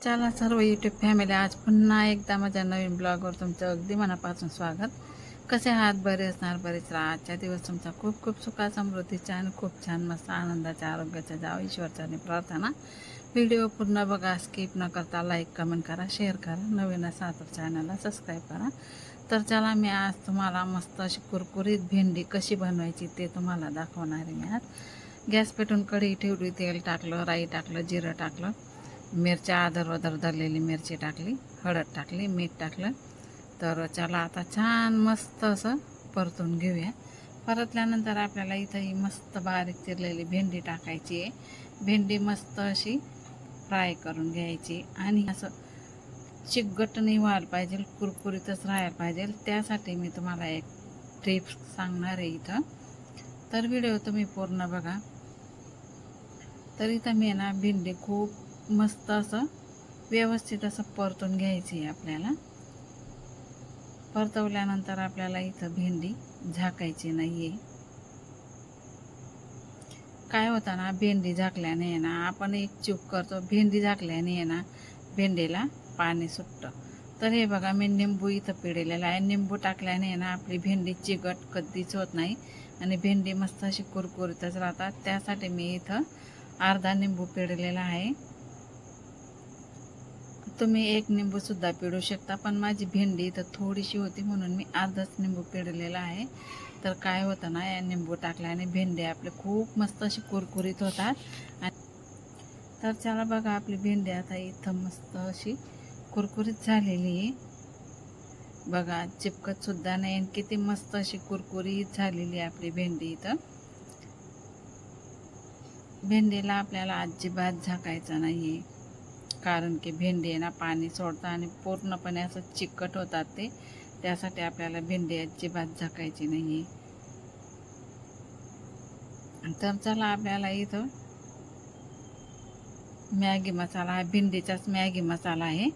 चला सर्व YouTube family आज पुन्हा एकदा माझ्या नवीन ब्लॉगवर तुमचं अगदी मनापासून स्वागत. कसे आहात? बरे असणार बरेच राहा. आजच्या दिवस तुमचा खूप खूप सुखा समृद्धीचा आणि खूप छान मस्त आनंदाच्या आरोग्याच्या जावं ईश्वरच्याने प्रार्थना. व्हिडिओ पूर्ण बघा स्किप न करता लाईक कमेंट करा शेअर करा. नवीन असा तर चॅनलला सबस्क्राईब करा. तर चला मी आज तुम्हाला मस्त अशी कुरकुरीत भेंडी कशी बनवायची ते तुम्हाला दाखवणार आहे मी आज. गॅस पेटून कढई ठेवली तेल टाकलं राई टाकलं जिरं टाकलं मिरच्या आदर वदर धरलेली मिरची टाकली हळद टाकली मीठ टाकलं. तर चला आता छान मस्त असं परतून घेऊया. परतल्यानंतर आपल्याला इथं ही मस्त बारीक चिरलेली भेंडी टाकायची आहे. भेंडी मस्त अशी फ्राय करून घ्यायची आणि असं चिकट नाही व्हायला पाहिजे कुरकुरीतच राहायला पाहिजे. त्यासाठी मी तुम्हाला एक टिप्स सांगणार आहे इथं. तर व्हिडिओ तुम्ही पूर्ण बघा. तर इथं मी ना भेंडी खूप मस्त असं व्यवस्थित असं परतून घ्यायची आहे आपल्याला. परतवल्यानंतर आपल्याला इथं भेंडी झाकायची नाही आहे काय होतं ना भेंडी झाकल्याने आहे ना आपण एक चूक करतो. भेंडी झाकल्याने आहे ना भेंडीला पाणी सुटतं. तर हे बघा मी निंबू इथं पिळलेलं आहे. निंबू टाकल्याने आहे ना आपली भेंडी चिकट कधीच होत नाही आणि भेंडी मस्त अशी कुरकुरीतच राहतात. त्यासाठी मी इथं अर्धा निंबू पिळलेला आहे. तुम्ही एक निंबूसुद्धा पिळू शकता पण माझी भेंडी इथं थोडीशी होती म्हणून मी अर्धाच निंबू पिळलेला आहे. तर काय होतं ना या निंबू टाकल्याने भेंडी आपले खूप मस्त अशी कुरकुरीत होतात. आणि तर चला बघा आपली भेंडी आता इथं मस्त अशी कुरकुरीत झालेली आहे. बघा चिपकत सुद्धा नाही आणि किती मस्त अशी कुरकुरीत झालेली आहे आपली भेंडी इथं. भेंडीला आपल्याला अजिबात झाकायचं नाही आहे कारण की भेंडी आहे ना पाणी सोडतं आणि पूर्णपणे असं चिकट होतात ते. त्यासाठी आपल्याला भेंडी अजिबात झाकायची नाही आहे तर चला आपल्याला इथं मॅगी मसाला हा भेंडीचाच मॅगी मसाला आहे.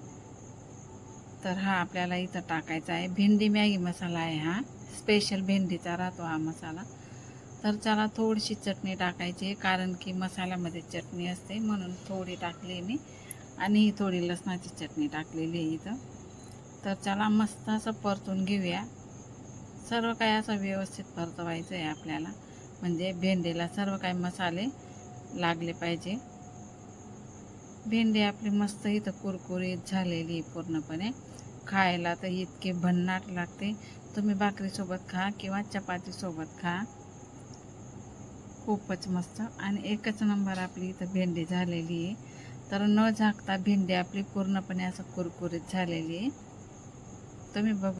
तर हा आपल्याला इथं टाकायचा आहे. भेंडी मॅगी मसाला आहे हा. स्पेशल भेंडीचा राहतो हा मसाला. तर त्याला थोडीशी चटणी टाकायची कारण की मसाल्यामध्ये चटणी असते म्हणून थोडी टाकली मी. आणि ही थोडी लसणाची चटणी टाकलेली आहे इथं. तर चला मस्त असं परतून घेऊया. सर्व काही असं व्यवस्थित परतवायचं आहे आपल्याला. म्हणजे भेंडीला सर्व काही मसाले लागले पाहिजे. भेंडी आपली मस्त इथं कुरकुरीत झालेली आहे पूर्णपणे. खायला तर इतके भन्नाट लागते. तुम्ही भाकरीसोबत खा किंवा चपातीसोबत खा. खूपच मस्त. आणि एकच नंबर आपली इथं भेंडी झालेली आहे. तर न झाकता भेंडी आपली पूर्णपणे असं कुरकुरीत झालेली आहे. तुम्ही बघ